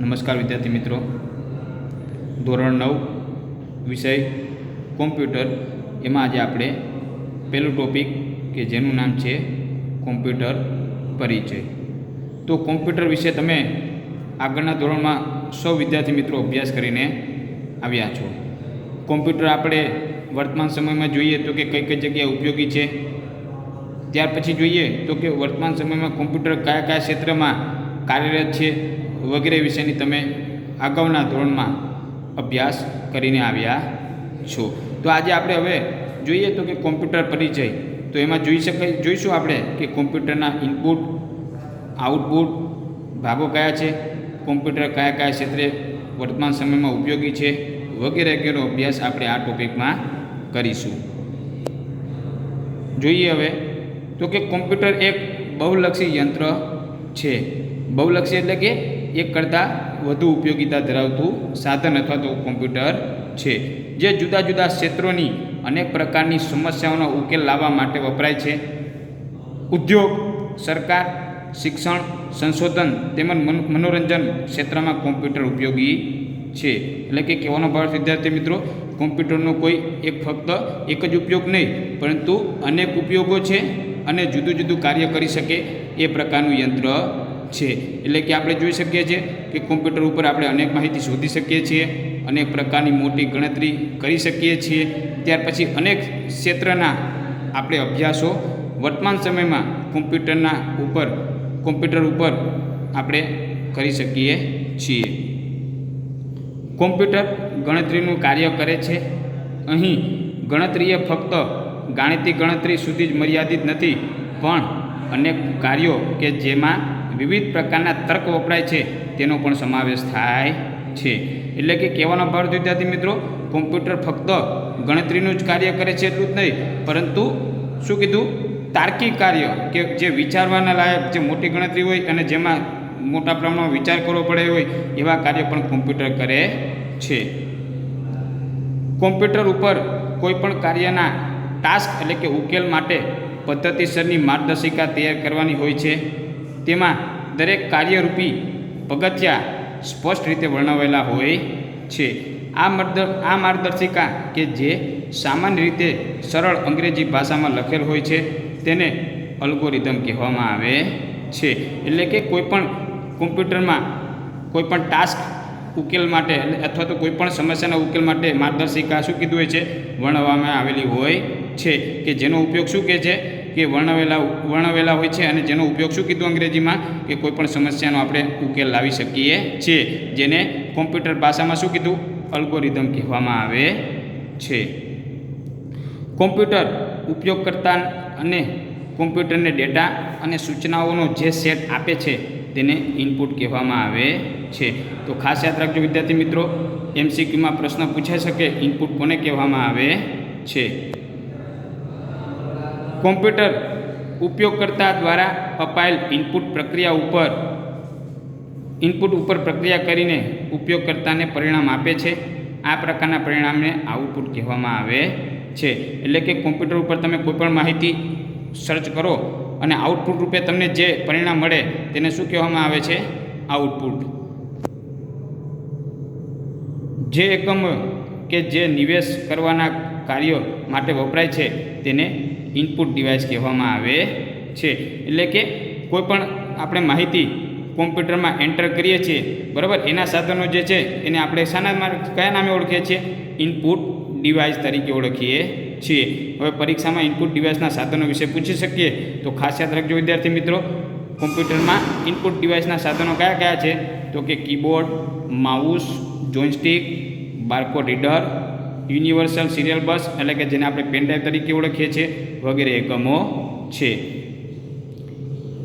નમસ્કાર વિદ્યાર્થી મિત્રો. ધોરણ નવ, વિષય કોમ્પ્યુટર. એમાં આજે આપણે પહેલું ટોપિક કે જેનું નામ છે કોમ્પ્યુટર પરિચય. તો કોમ્પ્યુટર વિશે તમે આગળના ધોરણમાં સૌ વિદ્યાર્થી મિત્રો અભ્યાસ કરીને આવ્યા છો. કોમ્પ્યુટર આપણે વર્તમાન સમયમાં જોઈએ તો કે કઈ કઈ જગ્યાએ ઉપયોગી છે. ત્યાર પછી જોઈએ તો કે વર્તમાન સમયમાં કોમ્પ્યુટર કયા કયા ક્ષેત્રમાં કાર્યરત છે. વગેરે વિશેની તમે અગાઉના ધોરણમાં અભ્યાસ કરીને આવ્યા છો. તો આજે આપણે હવે જોઈએ તો કે કોમ્પ્યુટર પરિચય, તો એમાં જોઈ શકાય, જોઈશું આપણે કે કોમ્પ્યુટરના ઇનપુટ આઉટપુટ ભાગો કયા છે, કોમ્પ્યુટર કયા કયા ક્ષેત્રે વર્તમાન સમયમાં ઉપયોગી છે, વગેરે વગેરેનો અભ્યાસ આપણે આ ટોપિકમાં કરીશું. જોઈએ હવે તો કે કોમ્પ્યુટર એક બહુલક્ષી યંત્ર છે. બહુલક્ષી એટલે કે એક કરતાં વધુ ઉપયોગીતા ધરાવતું સાધન અથવા તો કોમ્પ્યુટર છે. જે જુદા જુદા ક્ષેત્રોની અનેક પ્રકારની સમસ્યાઓનો ઉકેલ લાવવા માટે વપરાય છે. ઉદ્યોગ, સરકાર, શિક્ષણ, સંશોધન તેમજ મન- મનોરંજન ક્ષેત્રમાં કોમ્પ્યુટર ઉપયોગી છે. એટલે કે કહેવાનો ભાવ વિદ્યાર્થી મિત્રો, કોમ્પ્યુટરનો કોઈ એક ફક્ત એક જ ઉપયોગ નહીં, પરંતુ અનેક ઉપયોગો છે અને જુદું જુદું કાર્ય કરી શકે એ પ્રકારનું યંત્ર છે. એટલે કે આપણે જોઈ શકીએ છીએ કે કોમ્પ્યુટર ઉપર આપણે અનેક માહિતી શોધી શકીએ છીએ અનેક પ્રકારની મોટી ગણતરી કરી શકીએ છીએ. ત્યાર પછી અનેક ક્ષેત્રના આપણે અભ્યાસો વર્તમાન સમયમાં કોમ્પ્યુટરના ઉપર કોમ્પ્યુટર ઉપર આપણે કરી શકીએ છીએ. કોમ્પ્યુટર ગણતરીનું કાર્ય કરે છે. અહીં ગણતરી એ ફક્ત ગાણિતિક ગણતરી સુધી જ મર્યાદિત નથી, પણ અનેક કાર્યો કે જેમાં વિવિધ પ્રકારના તર્ક વપરાય છે, તેનો પણ સમાવેશ થાય છે. એટલે કે કહેવાનો ભાવ વિદ્યાર્થી મિત્રો, કોમ્પ્યુટર ફક્ત ગણતરીનું જ કાર્ય કરે છે એટલું જ નહીં, પરંતુ શું કીધું? તાર્કિક કાર્ય કે જે વિચારવાના લાયક, જે મોટી ગણતરી હોય અને જેમાં મોટા પ્રમાણમાં વિચાર કરવો પડે હોય, એવા કાર્ય પણ કોમ્પ્યુટર કરે છે. કોમ્પ્યુટર ઉપર કોઈ પણ કાર્યના ટાસ્ક એટલે કે ઉકેલ માટે પદ્ધતિસરની માર્ગદર્શિકા તૈયાર કરવાની હોય છે. તેમાં દરેક કાર્યરૂપી પગથિયા સ્પષ્ટ રીતે વર્ણવેલા હોય છે. આ મર્દ, આ માર્ગદર્શિકા કે જે સામાન્ય રીતે સરળ અંગ્રેજી ભાષામાં લખેલ હોય છે, તેને અલ્ગોરિધમ કહેવામાં આવે છે. એટલે કે કોઈપણ કોમ્પ્યુટરમાં કોઈપણ ટાસ્ક ઉકેલ માટે અથવા તો કોઈપણ સમસ્યાના ઉકેલ માટે માર્ગદર્શિકા શું કીધું હોય છે, વર્ણવવામાં આવેલી હોય છે કે જેનો ઉપયોગ શું કહે છે? કે વર્ણવેલા વર્ણવેલા હોય છે અને જેનો ઉપયોગ શું કીધું અંગ્રેજીમાં? કે કોઈપણ સમસ્યાનો આપણે ઉકેલ લાવી શકીએ છીએ. જેને કોમ્પ્યુટર ભાષામાં શું કીધું? અલ્ગોરિધમ કહેવામાં આવે છે. કોમ્પ્યુટર ઉપયોગકર્તા અને કોમ્પ્યુટરને ડેટા અને સૂચનાઓનો જે સેટ આપે છે તેને ઇનપુટ કહેવામાં આવે છે. તો ખાસ યાદ રાખજો વિદ્યાર્થી મિત્રો એમસીક્યુમાં પ્રશ્ન પૂછાઈ શકે, ઇનપુટ કોને કહેવામાં આવે છે? કોમ્પ્યુટર ઉપયોગકર્તા દ્વારા અપાયેલ ઇનપુટ પ્રક્રિયા ઉપર, ઇનપુટ ઉપર પ્રક્રિયા કરીને ઉપયોગકર્તાને પરિણામ આપે છે. આ પ્રકારના પરિણામને આઉટપુટ કહેવામાં આવે છે. એટલે કે કોમ્પ્યુટર ઉપર તમે કોઈપણ માહિતી સર્ચ કરો અને આઉટપુટ રૂપે તમને જે પરિણામ મળે તેને શું કહેવામાં આવે છે? આઉટપુટ. જે એકમ કે જે નિવેશ કરવાના કાર્યો માટે વપરાય છે તેને ઇનપુટ ડિવાઇસ કહેવામાં આવે છે. એટલે કે કોઈપણ આપણે માહિતી કોમ્પ્યુટરમાં એન્ટર કરીએ છીએ, બરાબર? એના સાધનો જે છે, એને આપણે શાના કયા નામે ઓળખીએ છીએ? ઇનપુટ ડિવાઇસ તરીકે ઓળખીએ છીએ. હવે પરીક્ષામાં ઇનપુટ ડિવાઇસના સાધનો વિશે પૂછી શકીએ. તો ખાસ યાદ રાખજો વિદ્યાર્થી મિત્રો, કોમ્પ્યુટરમાં ઇનપુટ ડિવાઇસના સાધનો કયા કયા છે? તો કે keyboard mouse joystick barcode reader universal serial bus એટલે કે જેને આપણે પેનડ્રાઈવ તરીકે ઓળખીએ છીએ, વગેરે એકમો છે.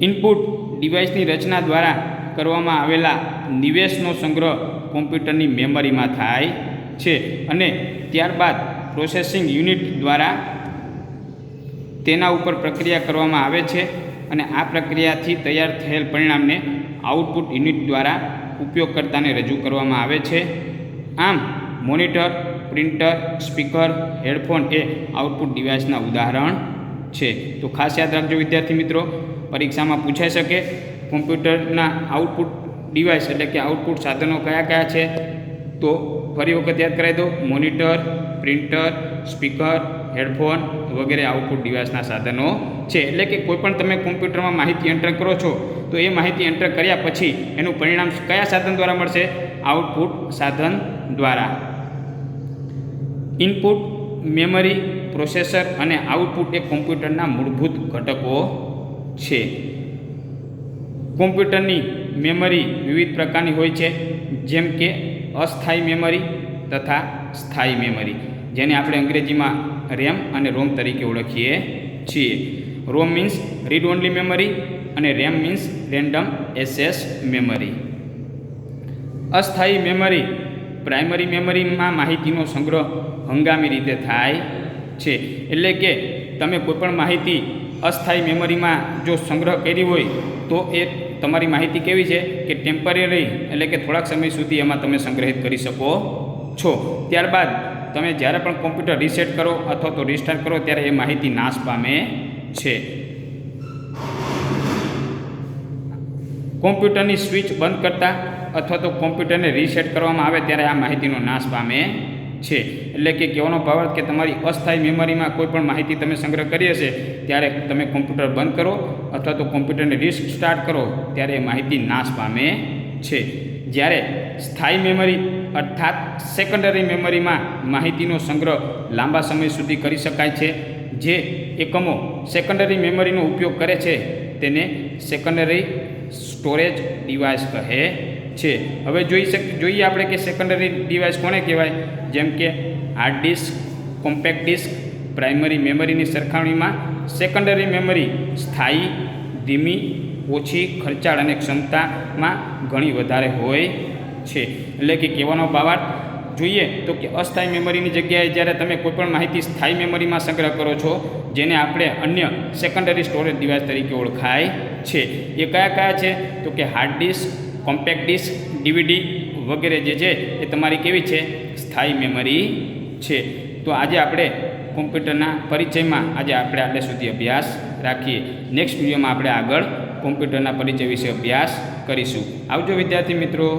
ઇનપુટ ડિવાઇસની રચના દ્વારા કરવામાં આવેલા નિવેશનો સંગ્રહ કોમ્પ્યુટરની મેમરીમાં થાય છે અને ત્યારબાદ પ્રોસેસિંગ યુનિટ દ્વારા તેના ઉપર પ્રક્રિયા કરવામાં આવે છે અને આ પ્રક્રિયાથી તૈયાર થયેલ પરિણામને આઉટપુટ યુનિટ દ્વારા ઉપયોગકર્તાને રજૂ કરવામાં આવે છે. આમ, મોનિટર પ્રિન્ટર, સ્પીકર, હેડફોન એ આઉટપુટ ડિવાઇસના ઉદાહરણ છે. તો ખાસ યાદ રાખજો વિદ્યાર્થી મિત્રો, પરીક્ષામાં પૂછાઈ શકે કોમ્પ્યુટરના આઉટપુટ ડિવાઇસ એટલે કે આઉટપુટ સાધનો કયા કયા છે. તો ફરી વખત યાદ કરાવી દો, મોનિટર, પ્રિન્ટર, સ્પીકર, હેડફોન વગેરે આઉટપુટ ડિવાઇસના સાધનો છે. એટલે કે કોઈ પણ તમે કોમ્પ્યુટરમાં માહિતી એન્ટર કરો છો, તો એ માહિતી એન્ટર કર્યા પછી એનું પરિણામ કયા સાધન દ્વારા મળશે? આઉટપુટ સાધન દ્વારા. ઇનપુટ, મેમરી, પ્રોસેસર અને આઉટપુટ એ કોમ્પ્યુટરના મૂળભૂત ઘટકો છે. કોમ્પ્યુટરની મેમરી વિવિધ પ્રકારની હોય છે, જેમ કે અસ્થાયી મેમરી તથા સ્થાયી મેમરી, જેને આપણે અંગ્રેજીમાં રેમ અને રોમ તરીકે ઓળખીએ છીએ. ROM means read only memory અને RAM means random access memory. અસ્થાયી મેમરી પ્રાઇમરી મેમરીમાં માહિતીનો સંગ્રહ હંગામી રીતે થાય છે. એટલે કે તમે કોઈપણ માહિતી અસ્થાયી મેમરીમાં જો સંગ્રહ કરી હોય, તો એ તમારી માહિતી કેવી છે? કે ટેમ્પરરી એટલે કે થોડાક સમય સુધી એમાં તમે સંગ્રહિત કરી શકો છો. ત્યારબાદ તમે જ્યારે પણ કોમ્પ્યુટર રીસેટ કરો અથવા તો રિસ્ટાર્ટ કરો, ત્યારે એ માહિતી નાશ પામે છે. કોમ્પ્યુટરની સ્વિચ બંધ કરતા અથવા તો કોમ્પ્યુટરને રીસેટ કરવામાં આવે ત્યારે આ માહિતીનો નાશ પામે છે. એટલે કે કહેવાનો ભાવ કે તમારી અસ્થાયી મેમરીમાં કોઈ પણ માહિતી તમે સંગ્રહ કરી હશે, ત્યારે તમે કોમ્પ્યુટર બંધ કરો અથવા તો કોમ્પ્યુટરને રીસ્ટાર્ટ કરો, ત્યારે એ માહિતી નાશ પામે છે. જ્યારે સ્થાયી મેમરી અર્થાત સેકન્ડરી મેમરીમાં માહિતીનો સંગ્રહ લાંબા સમય સુધી કરી શકાય છે, જે એકમો સેકન્ડરી મેમરીનો ઉપયોગ કરે છે, તેને સેકન્ડરી સ્ટોરેજ ડિવાઇસ કહે છે. હવે જોઈ શક, જોઈએ આપણે કે સેકન્ડરી ડિવાઇસ કોને કહેવાય? જેમ કે hard disk compact disk primary મેમરીની સરખામણીમાં સેકન્ડરી મેમરી સ્થાયી, ધીમી, ઓછી ખર્ચાળ અને ક્ષમતામાં ઘણી વધારે હોય છે. એટલે કે કહેવાનો ભાવાર્થ જોઈએ તો કે અસ્થાયી મેમરીની જગ્યાએ જ્યારે તમે કોઈપણ માહિતી સ્થાયી મેમરીમાં સંગ્રહ કરો છો, જેને આપણે અન્ય સેકન્ડરી સ્ટોરેજ ડિવાઇસ તરીકે ઓળખાય છે. એ કયા કયા છે? તો કે hard disk compact disk, DVD વગેરે જે છે એ તમારી કેવી છે? સ્થાયી મેમરી છે. તો આજે આપણે કોમ્પ્યુટરના પરિચયમાં આજે આપણે આટલે સુધી અભ્યાસ રાખીએ. નેક્સ્ટ વિડીયોમાં આપણે આગળ કોમ્પ્યુટરના પરિચય વિશે અભ્યાસ કરીશું. આવજો વિદ્યાર્થી મિત્રો.